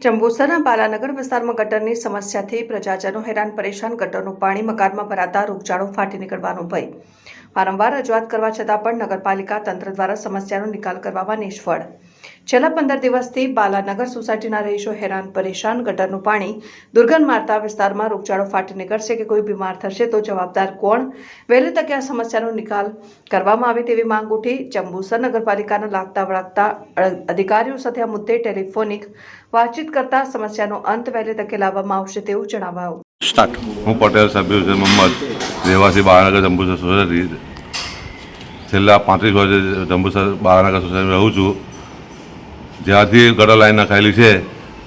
જંબુસરના બાલાનગર વિસ્તારમાં ગટરની સમસ્યાથી પ્રજાજનો હેરાન પરેશાન ગટરનું પાણી મકાનમાં ભરાતા રોગચાળો ફાટી નીકળવાનો ભય વારંવાર રજૂઆત કરવા છતાં પણ નગરપાલિકા તંત્ર દ્વારા સમસ્યાનો નિકાલ કરવામાં નિષ્ફળ. છેલ્લા પંદર દિવસથી બાલાનગર સોસાયટીના રહીશો હેરાન, પરેશાન, ગટરનું પાણી દુર્ગંધ મારતા વિસ્તારમાં રોગચાળો ફાટી નીકળશે કે કોઈ બીમાર થશે તો જવાબદાર કોણ? વહેલી તકે આ સમસ્યાનો નિકાલ કરવામાં આવે તેવી માંગ ઉઠી જંબુસર નગરપાલિકાના લાગતા વળગતા અધિકારીઓ સાથે આ મુદ્દે ટેલિફોનિક વાતચીત કરતા સમસ્યાનો અંત વહેલી તકે લાવવામાં આવશે તેવું જણાવાયું. સ્ટાર્ટ. હું પટેલ હુસેન મોહમ્મદ રહેવાસી બાળાનગર જંબુસર સોસાયટી છેલ્લા પાંત્રીસ વર્ષે જંબુસર બાળાનગર સોસાયટીમાં રહું છું. જ્યારથી ગટર લાઈન નખાયેલી છે,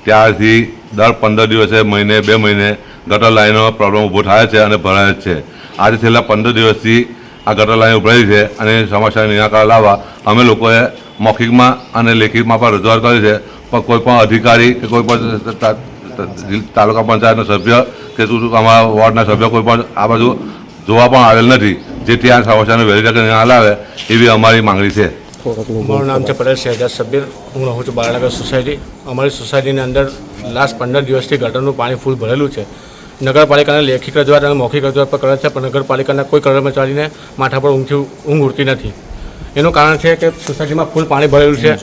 ત્યારથી દર પંદર દિવસે મહિને, બે મહિને ગટર લાઈનનો પ્રોબ્લેમ ઊભો થાય છે અને ભરાય છે. આજે છેલ્લા પંદર દિવસથી આ ગટર લાઈન ઉભરાઈ છે અને એ સમસ્યાનું નિરાકરણ લાવવા અમે લોકોએ મૌખિકમાં અને લેખિતમાં પણ રજૂઆત કરી છે. પણ કોઈ પણ અધિકારી કે કોઈ પણ તાલુકા પંચાયતના સભ્ય કે અમારા વોર્ડના સભ્ય કોઈ પણ આ બાજુ જોવા પણ આવેલ નથી. જેથી આ સમસ્યાનું વહેલી તકે નિકાલ આવે એવી અમારી માંગણી છે. મારું નામ છે પટેલ શહેજાદ સબ્બીર હું રહું છું બાળનગર સોસાયટી. અમારી સોસાયટીની અંદર લાસ્ટ પંદર દિવસથી ગટરનું પાણી ફૂલ ભરેલું છે. નગરપાલિકાને લેખિત રજૂઆત અને મૌખિક રજૂઆત પણ કરે છે, પણ નગરપાલિકાના કોઈ કર્મચારીને માથા પર ઊંઘથી ઊંઘ ઉડતી નથી. એનું કારણ છે કે સોસાયટીમાં ફૂલ પાણી ભરેલું છે.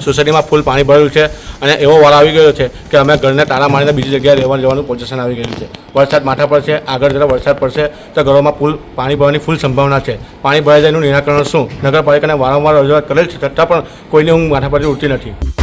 સોસાયટીમાં ફૂલ પાણી ભરેલું છે અને એવો વાર આવી ગયો છે કે અમે ઘરને તાળા મારીને બીજી જગ્યાએ રહેવા જવાનું પોઝિશન આવી ગયું છે. વરસાદ માથા પર છે, આગળ જરા વરસાદ પડશે, તો ઘરોમાં ફૂલ પાણી ભરવાની ફૂલ સંભાવના છે. પાણી ભરાઈ જાય એનું નિરાકરણ શું? નગરપાલિકાને વારંવાર રજૂઆત કરેલ છે, છતાં પણ કોઈની ઊંઘ માથા પરથી ઉડતી નથી.